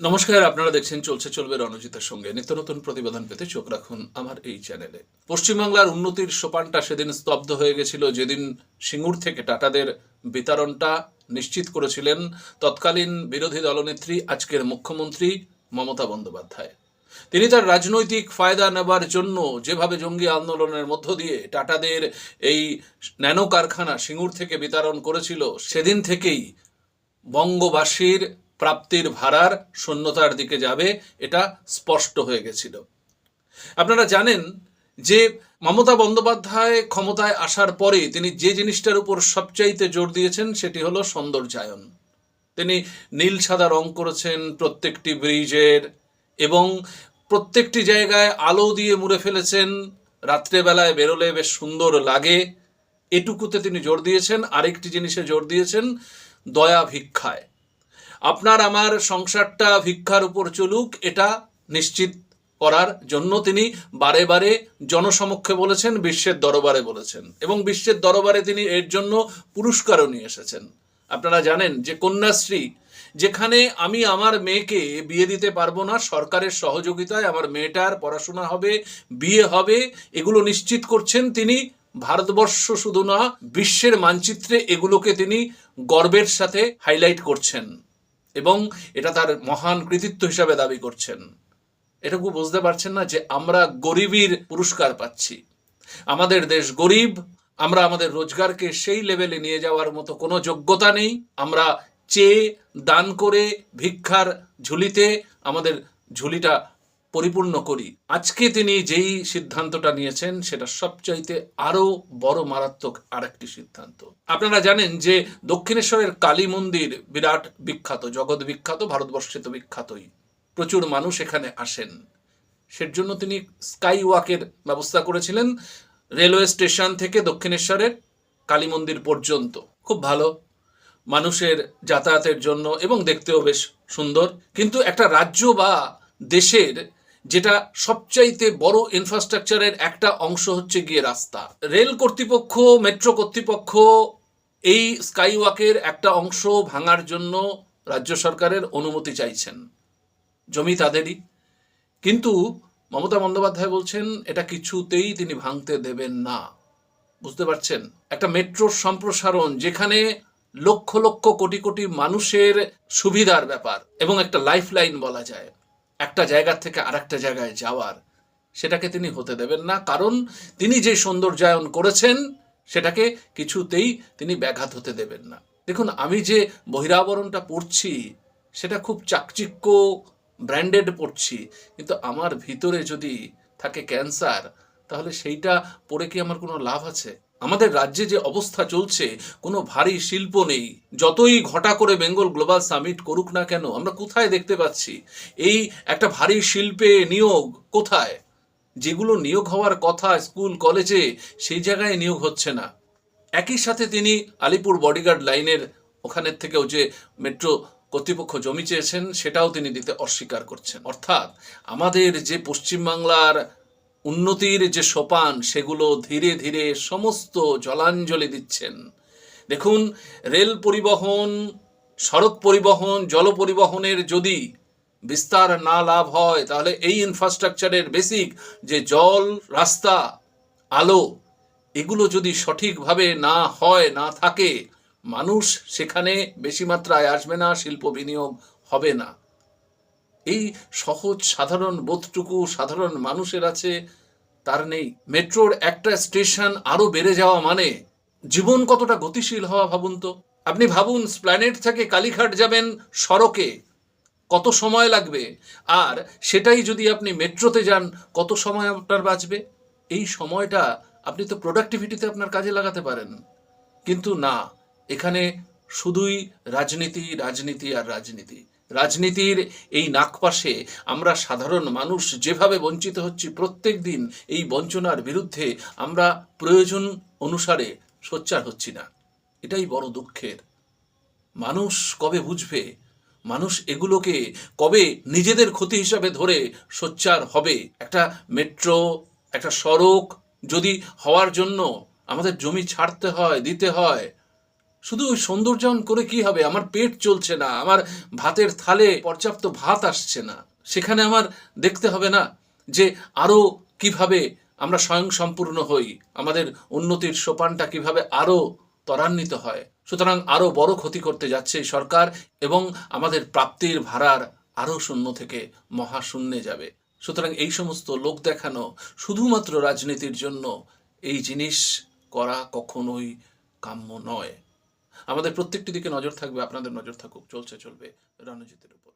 নমস্কার, আপনারা দেখছেন চলছে চলবে রণজিতের সঙ্গে। নিত্য নতুন প্রতিবেদন পেতে চোখ রাখুন আমার এই চ্যানেলে। পশ্চিমবাংলার উন্নতির সোপানটা সেদিন স্তব্ধ হয়ে গেছিল। যেদিন সিঙ্গুর থেকে টাটাদের বিতরণটা নিশ্চিত করেছিলেন তৎকালীন বিরোধী দলনেত্রী, আজকের মুখ্যমন্ত্রী মমতা বন্দ্যোপাধ্যায়। তিনি তার রাজনৈতিক ফায়দা নেবার জন্য যেভাবে জঙ্গি আন্দোলনের মধ্য দিয়ে টাটাদের এই ন্যানো কারখানা সিঙ্গুর থেকে বিতরণ করেছিল, সেদিন থেকেই বঙ্গবাসীর প্রাপ্তির ভাড়ার শূন্যতার দিকে যাবে, এটা স্পষ্ট হয়ে গেছিল। আপনারা জানেন যে মমতা বন্দ্যোপাধ্যায় ক্ষমতায় আসার পরে তিনি যে জিনিসটার উপর সবচাইতে জোর দিয়েছেন, সেটি হলো সৌন্দর্যায়ন। তিনি নীল সাদা রং করেছেন প্রত্যেকটি ব্রিজের এবং প্রত্যেকটি জায়গায় আলো দিয়ে মুড়ে ফেলেছেন। রাত্রেবেলায় বেরোলে বেশ সুন্দর লাগে। এটুকুতে তিনি জোর দিয়েছেন, আরেকটি জিনিসে জোর দিয়েছেন, দয়া ভিক্ষায়। আপনার আমার সংসারটা ভিক্ষার উপর চলুক, এটা নিশ্চিত করার জন্য তিনি বারে বারে জনসমক্ষে বলেছেন, বিশ্বের দরবারে বলেছেন। এবং বিশ্বের দরবারে তিনি এর জন্য পুরস্কারও নিয়ে এসেছেন। আপনারা জানেন যে কন্যাশ্রী, যেখানে আমি আমার মেয়েকে বিয়ে দিতে পারব না, সরকারের সহযোগিতায় আমার মেয়েটার পড়াশোনা হবে, বিয়ে হবে, এগুলো নিশ্চিত করছেন তিনি। ভারতবর্ষ শুধু না, বিশ্বের মানচিত্রে এগুলোকে তিনি গর্বের সাথে হাইলাইট করছেন। এবং এটা তার মহান কৃতিত্ব হিসাবে দাবি করছেন। এটুকু বুঝতে পারছেন না যে আমরা গরিবীর পুরস্কার পাচ্ছি। আমাদের দেশ গরিব, আমরা আমাদের রোজগারকে সেই লেভেলে নিয়ে যাওয়ার মতো কোনো যোগ্যতা নেই। আমরা চেয়ে, দান করে, ভিক্ষার ঝুলিতে আমাদের ঝুলিটা পরিপূর্ণ করি। আজকে তিনি যেই সিদ্ধান্তটা নিয়েছেন, সেটা সবচাইতে আরও বড় মারাত্মক আরেকটি সিদ্ধান্ত। আপনারা জানেন যে দক্ষিণেশ্বরের কালী মন্দির বিরাট বিখ্যাত, জগৎ বিখ্যাত, ভারতবর্ষে তো বিখ্যাতই। প্রচুর মানুষ এখানে আসেন। সের জন্য তিনি স্কাই ওয়াকের ব্যবস্থা করেছিলেন রেলওয়ে স্টেশন থেকে দক্ষিণেশ্বরের কালী মন্দির পর্যন্ত। খুব ভালো মানুষের যাতায়াতের জন্য এবং দেখতেও বেশ সুন্দর। কিন্তু একটা রাজ্য বা দেশের যেটা সবচাইতে বড় ইনফ্রাস্ট্রাকচারের একটা অংশ হচ্ছে গিয়ে রাস্তা। রেল কর্তৃপক্ষ মেট্রো কর্তৃপক্ষ এই স্কাইওয়াকের একটা অংশ ভাঙার জন্য রাজ্য সরকারের অনুমতি চাইছেন। জমি তাদেরই। কিন্তু মমতা বন্দ্যোপাধ্যায় বলছেন, এটা কিছুতেই তিনি ভাঙতে দেবেন না। বুঝতে পারছেন? একটা মেট্রোর সম্প্রসারণ যেখানে লক্ষ লক্ষ কোটি কোটি মানুষের সুবিধার ব্যাপার এবং একটা লাইফ লাইন বলা যায়। একটা জায়গা থেকে আরেকটা জায়গায় যাওয়ার, সেটাকে তিনি হতে দেবেন না। কারণ তিনি যে সৌন্দর্যায়ন করেছেন, সেটাকে কিছুতেই তিনি ব্যাঘাত হতে দেবেন না। দেখুন, আমি যে বহিরাবরণটা পড়ছি, সেটা খুব চাকচিক্য ব্র্যান্ডেড পড়ছি, কিন্তু আমার ভিতরে যদি থাকে ক্যান্সার, তাহলে সেইটা পড়ে কি আমার কোনো লাভ আছে? আমাদের রাজ্যে যে অবস্থা চলছে, কোনো ভারী শিল্প নেই। যতই ঘটা করে বেঙ্গল গ্লোবাল সামিট করুক না কেন, আমরা কোথায় দেখতে পাচ্ছি? এই একটা ভারী শিল্পে নিয়োগ কোথায়? যেগুলো নিয়োগ হওয়ার কথা স্কুল, কলেজে, সেই জায়গায় নিয়োগ হচ্ছে না। একই সাথে তিনি আলিপুর বডিগার্ড লাইনের ওখানের থেকেও যে মেট্রো কর্তৃপক্ষ জমি চেয়েছেন, সেটাও তিনি দিতে অস্বীকার করছেন। অর্থাৎ আমাদের যে পশ্চিমবাংলার উন্নতির যে সোপান, সেগুলো ধীরে ধীরে সমস্ত জলাঞ্জলি দিচ্ছেন। দেখুন, রেল পরিবহন, সড়ক পরিবহন, জল পরিবহনের যদি বিস্তার না লাভ হয়, তাহলে এই ইনফ্রাস্ট্রাকচারের বেসিক যে জল, রাস্তা, আলো, এগুলো যদি সঠিকভাবে না হয়, না থাকে, মানুষ সেখানে বেশি মাত্রায় আসবে না, শিল্প বিনিয়োগ হবে না। এই সহজ সাধারণ বোধটুকু সাধারণ মানুষের আছে, তার নেই। মেট্রোর একটা স্টেশন আরও বেড়ে যাওয়া মানে জীবন কতটা গতিশীল হওয়া ভাবুন তো। আপনি ভাবুন, স্প্ল্যানেট থেকে কালীঘাট যাবেন সড়কে, কত সময় লাগবে? আর সেটাই যদি আপনি মেট্রোতে যান, কত সময় আপনার বাঁচবে? এই সময়টা আপনি তো প্রোডাক্টিভিটিতে আপনার কাজে লাগাতে পারেন। কিন্তু না, এখানে শুধুই রাজনীতি রাজনীতি আর রাজনীতি। রাজনীতির এই নাকপাশে আমরা সাধারণ মানুষ যেভাবে বঞ্চিত হচ্ছি প্রত্যেক দিন, এই বঞ্চনার বিরুদ্ধে আমরা প্রয়োজন অনুসারে সোচ্চার হচ্ছি না। এটাই বড় দুঃখের। মানুষ কবে বুঝবে? মানুষ এগুলোকে কবে নিজেদের ক্ষতি হিসাবে ধরে সোচ্চার হবে? একটা মেট্রো, একটা সড়ক যদি হওয়ার জন্য আমাদের জমি ছাড়তে হয়, দিতে হয় শুধু ওই সৌন্দর্যায়ন করে কি হবে? আমার পেট চলছে না, আমার ভাতের থালে পর্যাপ্ত ভাত আসছে না। সেখানে আমার দেখতে হবে না যে আরও কীভাবে আমরা স্বয়ং সম্পূর্ণ হই, আমাদের উন্নতির সোপানটা কীভাবে আরও ত্বরান্বিত হয়। সুতরাং আরও বড় ক্ষতি করতে যাচ্ছে সরকার এবং আমাদের প্রাপ্তির ভাড়ার আরও শূন্য থেকে মহাশূন্যে যাবে। সুতরাং এই সমস্ত লোক দেখানো শুধুমাত্র রাজনীতির জন্য এই জিনিস করা কখনোই কাম্য নয়। আমাদের প্রত্যেকটি দিকে নজর থাকবে আপনাদের নজর থাকুক চলছে চলবে রণজিতের উপর।